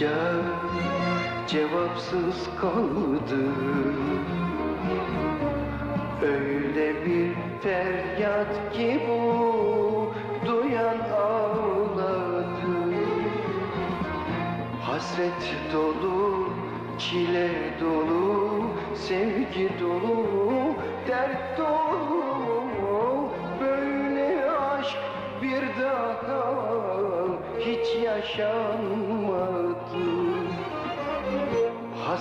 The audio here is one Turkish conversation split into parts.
yıllarca cevapsız kaldı Öyle bir feryat ki bu duyan ağladı. Hasret dolu, çile dolu, sevgi dolu, dert dolu. Böyle aşk bir daha hiç yaşanmadı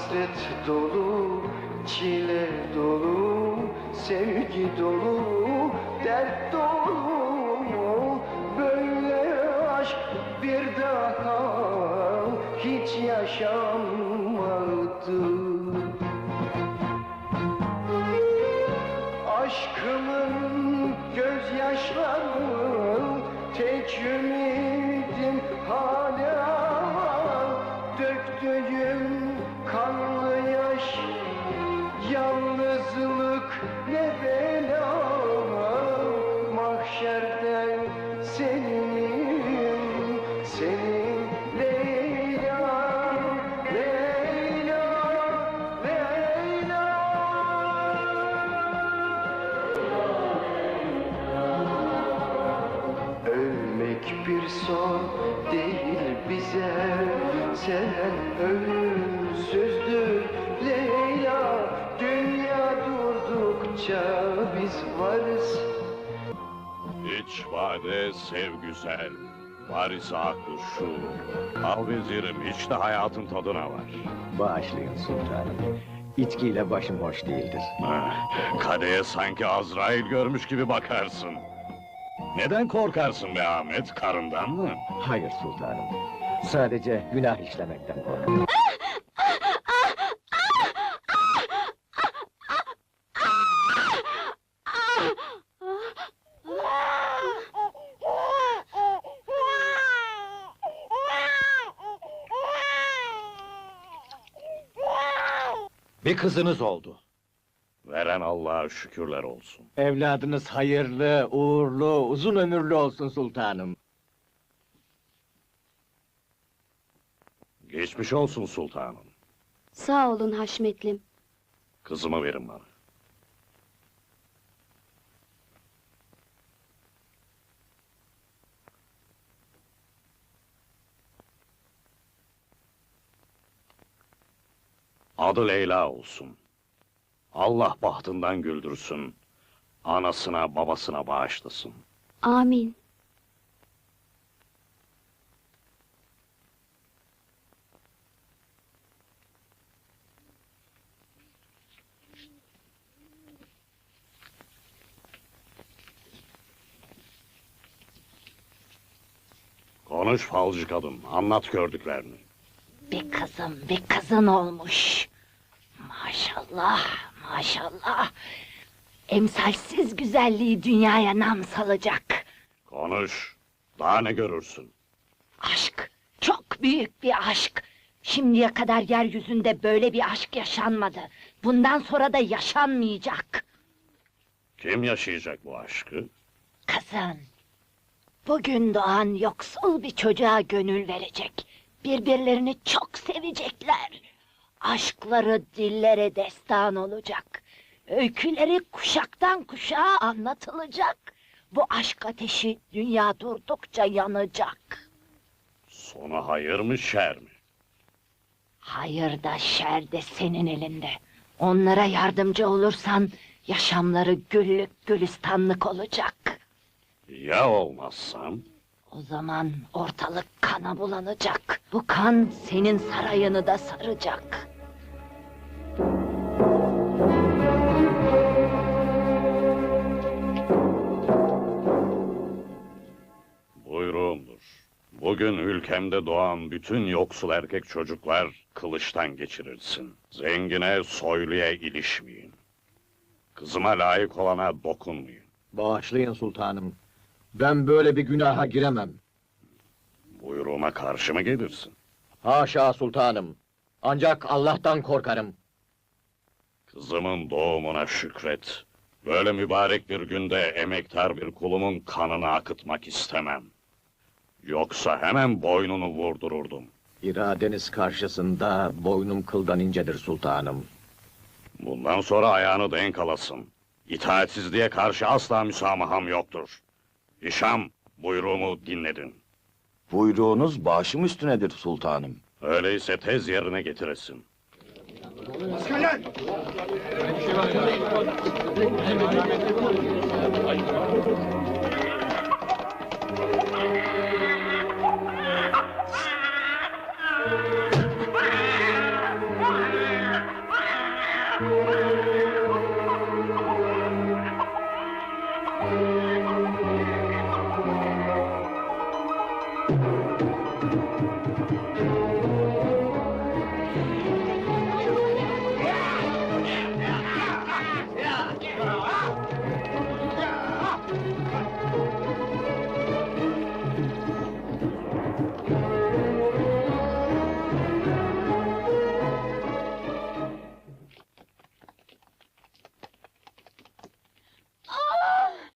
Hasret dolu, çile dolu, sevgi dolu, dert dolu Böyle aşk bir daha hiç yaşanmadı. Aşkımın gözyaşları tek ümidim hala Döktüğüm ne bela Mahşerden senin, senin Leyla, Leyla, Leyla. Ölmek bir son değil bize Sen ölümsüzdür Leyla durdukça biz varız İç vade sev güzel. Varisi aklı şu. Al vezirim iç de hayatın tadına var. Bağışlayın sultanım. İçkiyle başım hoş değildir. Ah, Kadeye sanki Azrail görmüş gibi bakarsın. Neden korkarsın be Ahmet? Karından mı? Hayır sultanım. Sadece günah işlemekten korkarım. Bir kızınız oldu. Veren Allah'a şükürler olsun. Evladınız hayırlı, uğurlu, uzun ömürlü olsun sultanım. Geçmiş olsun sultanım. Sağ olun Haşmetlim. Kızımı verin bana. Adı Leyla olsun. Allah bahtından güldürsün. Anasına babasına bağışlasın. Amin. Konuş falcı kadın, anlat gördüklerini. Bir kızım, bir kızın olmuş. Maşallah, maşallah. Emsalsiz güzelliği dünyaya nam salacak. Konuş, daha ne görürsün? Aşk, çok büyük bir aşk. Şimdiye kadar yeryüzünde böyle bir aşk yaşanmadı. Bundan sonra da yaşanmayacak. Kim yaşayacak bu aşkı? Kızın, bugün doğan yoksul bir çocuğa gönül verecek. Birbirlerini çok sevecekler. Aşkları dillere destan olacak. Öyküleri kuşaktan kuşağa anlatılacak. Bu aşk ateşi dünya durdukça yanacak. Sonu hayır mı şer mi? Hayır da şer de senin elinde. Onlara yardımcı olursan yaşamları güllük gülistanlık olacak. Ya olmazsam? O zaman ortalık kana bulanacak. Bu kan senin sarayını da saracak. Bugün ülkemde doğan bütün yoksul erkek çocuklar kılıçtan geçirilsin. Zengine, soyluya ilişmeyin. Kızıma layık olana dokunmayın. Bağışlayın sultanım. Ben böyle bir günaha giremem. Buyruğuma karşı mı gelirsin? Haşa sultanım. Ancak Allah'tan korkarım. Kızımın doğumuna şükret. Böyle mübarek bir günde emektar bir kulumun kanını akıtmak istemem. Yoksa hemen boynunu vurdururdum. İradeniz karşısında boynum kıldan incedir sultanım. Bundan sonra ayağını denk alasın. İtaatsizliğe karşı asla müsamaham yoktur. Hişam, buyruğumu dinledin. Buyruğunuz başım üstünedir sultanım. Öyleyse tez yerine getiresin. Askerler!